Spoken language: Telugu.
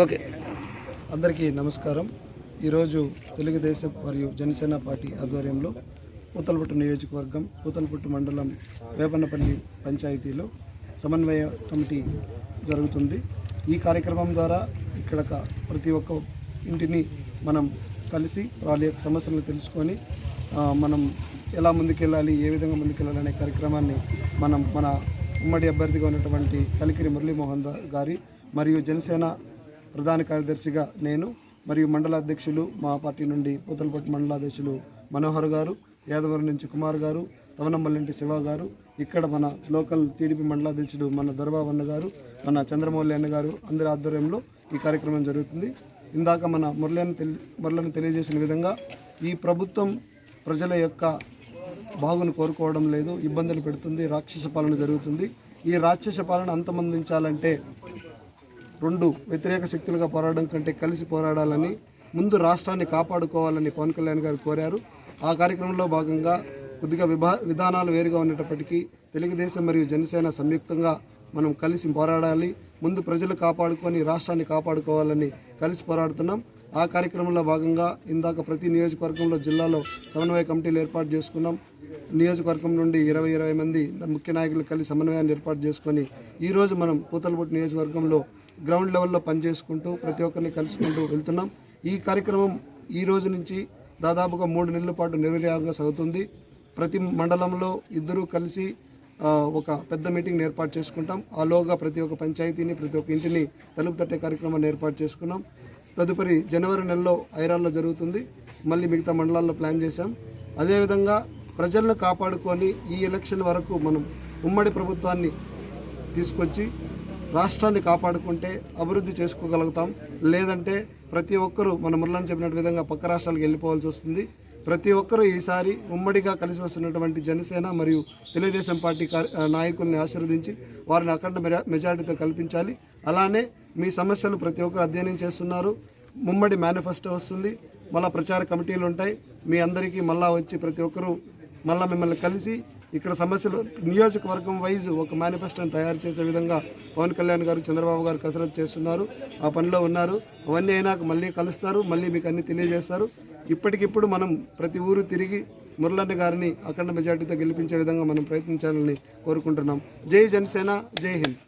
ఓకే. అందరికీ నమస్కారం. ఈరోజు తెలుగుదేశం మరియు జనసేన పార్టీ ఆధ్వర్యంలో పూతలపట్టు నియోజకవర్గం పూతలపట్టు మండలం వేపన్నపల్లి పంచాయతీలో సమన్వయ కమిటీ జరుగుతుంది. ఈ కార్యక్రమం ద్వారా ఇక్కడ ప్రతి ఒక్క ఇంటిని మనం కలిసి వాళ్ళ యొక్క సమస్యలను తెలుసుకొని మనం ఎలా ముందుకెళ్ళాలి ఏ విధంగా ముందుకెళ్ళాలి అనే కార్యక్రమాన్ని మనం మన ఉమ్మడి అభ్యర్థిగా ఉన్నటువంటి కలికిరి మురళీమోహన్ గారి మరియు జనసేన ప్రధాన కార్యదర్శిగా నేను మరియు మండల అధ్యక్షులు మా పార్టీ నుండి పూతలపట్టు మండల అధ్యక్షులు మనోహర్ గారు యాదవరం నుంచి కుమార్ గారు తవనంబల్లింటి శివ గారు ఇక్కడ మన లోకల్ టీడీపీ మండలాధ్యక్షుడు మన దొరబాబన్న గారు మన చంద్రమౌళి అన్న గారు అందరి ఆధ్వర్యంలో ఈ కార్యక్రమం జరుగుతుంది. ఇందాక మన మురళిని తెలి మురళిని తెలియజేసిన విధంగా ఈ ప్రభుత్వం ప్రజల యొక్క బాగును కోరుకోవడం లేదు ఇబ్బందులు పెడుతుంది రాక్షస పాలన జరుగుతుంది. ఈ రాక్షస పాలన అంతమందించాలంటే రెండు వ్యతిరేక శక్తులుగా పోరాడడం కంటే కలిసి పోరాడాలని ముందు రాష్ట్రాన్ని కాపాడుకోవాలని పవన్ కళ్యాణ్ గారు కోరారు. ఆ కార్యక్రమంలో భాగంగా కొద్దిగా విభా విధానాలు వేరుగా ఉన్నప్పటికీ తెలుగుదేశం మరియు జనసేన సంయుక్తంగా మనం కలిసి పోరాడాలి. ముందు ప్రజలు కాపాడుకొని రాష్ట్రాన్ని కాపాడుకోవాలని కలిసి పోరాడుతున్నాం. ఆ కార్యక్రమంలో భాగంగా ఇందాక ప్రతి నియోజకవర్గంలో జిల్లాలో సమన్వయ కమిటీలు ఏర్పాటు చేసుకున్నాం. నియోజకవర్గం నుండి ఇరవై ఇరవై మంది ముఖ్య నాయకులు కలిసి సమన్వయాన్ని ఏర్పాటు చేసుకొని ఈరోజు మనం పూతలపూటి నియోజకవర్గంలో గ్రౌండ్ లెవెల్లో పనిచేసుకుంటూ ప్రతి ఒక్కరిని కలుసుకుంటూ వెళ్తున్నాం. ఈ కార్యక్రమం ఈ రోజు నుంచి దాదాపుగా మూడు నెలల పాటు నిర్వహంగా సాగుతుంది. ప్రతి మండలంలో ఇద్దరూ కలిసి ఒక పెద్ద మీటింగ్ ఏర్పాటు చేసుకుంటాం. ఆలోగా ప్రతి ఒక్క పంచాయతీని ప్రతి ఒక్క ఇంటిని తలుపు తట్టే కార్యక్రమాన్ని ఏర్పాటు చేసుకున్నాం. తదుపరి జనవరి నెలలో ఐరాల్లో జరుగుతుంది. మళ్ళీ మిగతా మండలాల్లో ప్లాన్ చేశాం. అదేవిధంగా ప్రజలను కాపాడుకొని ఈ ఎలక్షన్ వరకు మనం ఉమ్మడి ప్రభుత్వాన్ని తీసుకొచ్చి రాష్ట్రాన్ని కాపాడుకుంటే అభివృద్ధి చేసుకోగలుగుతాం. లేదంటే ప్రతి ఒక్కరూ మన మురళని చెప్పినట్టు విధంగా పక్క రాష్ట్రాలకు వెళ్ళిపోవాల్సి వస్తుంది. ప్రతి ఒక్కరూ ఈసారి ఉమ్మడిగా కలిసి వస్తున్నటువంటి జనసేన మరియు తెలుగుదేశం పార్టీ నాయకుల్ని ఆశీర్వదించి వారిని అఖండ మెజా- మెజారిటీతో కల్పించాలి. అలానే మీ సమస్యలు ప్రతి ఒక్కరు అధ్యయనం చేస్తున్నారు. ముమ్మడి మేనిఫెస్టో వస్తుంది. మళ్ళా ప్రచార కమిటీలు ఉంటాయి. మీ అందరికీ మళ్ళా వచ్చి ప్రతి ఒక్కరూ మళ్ళా మిమ్మల్ని కలిసి ఇక్కడ సమస్యలు నియోజకవర్గం వైజ్ ఒక మేనిఫెస్టోని తయారు చేసే విధంగా పవన్ కళ్యాణ్ గారు చంద్రబాబు గారు కసరత్తు చేస్తున్నారు ఆ పనిలో ఉన్నారు. అవన్నీ అయినాక మళ్ళీ కలుస్తారు మళ్ళీ మీకు అన్ని తెలియజేస్తారు. ఇప్పటికిప్పుడు మనం ప్రతి ఊరు తిరిగి మురళన్న గారిని అఖండ మెజార్టీతో గెలిపించే విధంగా మనం ప్రయత్నించాలని కోరుకుంటున్నాం. జై జనసేన జై హింద్.